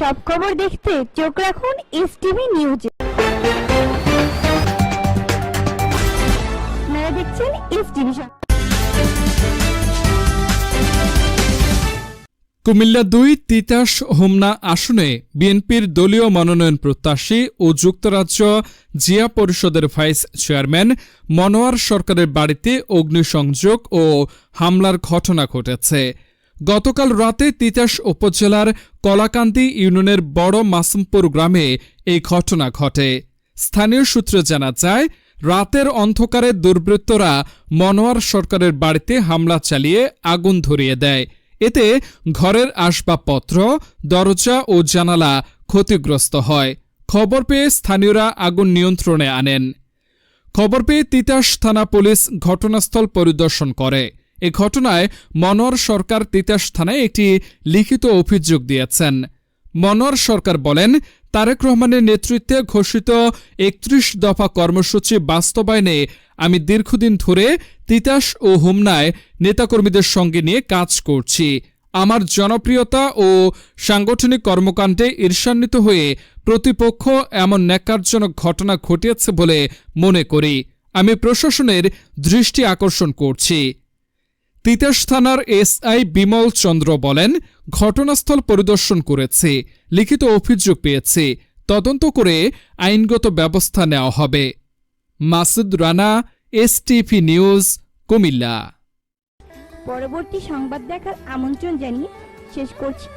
সব খবর দেখতে চোখ রাখুন এস টিভি নিউজে দেখছেন এস টিভি কুমিল্লা দুই তিতাস হোমনা আসনে বিএনপির দলীয় মনোনয়ন প্রত্যাশী ও যুক্তরাজ্য জিয়া পরিষদের ভাইস চেয়ারম্যান মনোয়ার সরকারের বাড়িতে অগ্নিসংযোগ ও হামলার ঘটনা ঘটেছে। গতকাল রাতে তিতাস উপজেলার কলাকান্দি ইউনিয়নের বড় মাসুমপুর গ্রামে এই ঘটনা ঘটে। স্থানীয় সূত্রে জানা যায়, রাতের অন্ধকারে দুর্বৃত্তরা মনোয়ার সরকারের বাড়িতে হামলা চালিয়ে আগুন ধরিয়ে দেয়। এতে ঘরের আসবাবপত্র, দরজা ও জানালা ক্ষতিগ্রস্ত হয়। খবর পেয়ে স্থানীয়রা আগুন নিয়ন্ত্রণে আনেন। খবর পেয়ে তিতাস থানা পুলিশ ঘটনাস্থল পরিদর্শন করে। এ ঘটনায় মনোয়ার সরকার তিতাস থানায় একটি লিখিত অভিযোগ দিয়েছেন। মনোয়ার সরকার বলেন, তারেক রহমানের নেতৃত্বে ঘোষিত একত্রিশ দফা কর্মসূচি বাস্তবায়নে আমি দীর্ঘদিন ধরে তিতাস ও হুমনায় নেতাকর্মীদের সঙ্গে নিয়ে কাজ করছি। আমার জনপ্রিয়তা ও সাংগঠনিক কর্মকাণ্ডে ঈর্ষান্বিত হয়ে প্রতিপক্ষ এমন ন্যাক্কারজনক ঘটনা ঘটিয়েছে বলে মনে করি। আমি প্রশাসনের দৃষ্টি আকর্ষণ করছি। তিতাস থানার এসআই বিমল চন্দ্র বলেন, ঘটনাস্থল পরিদর্শন করেছে, লিখিত অভিযোগ পেয়েছে, তদন্ত করে আইনগত ব্যবস্থা নেওয়া হবে। Masud Rana, STV news, Comilla. পরবর্তী সংবাদ দেখার আমন্ত্রণ জানিয়ে শেষ করছি।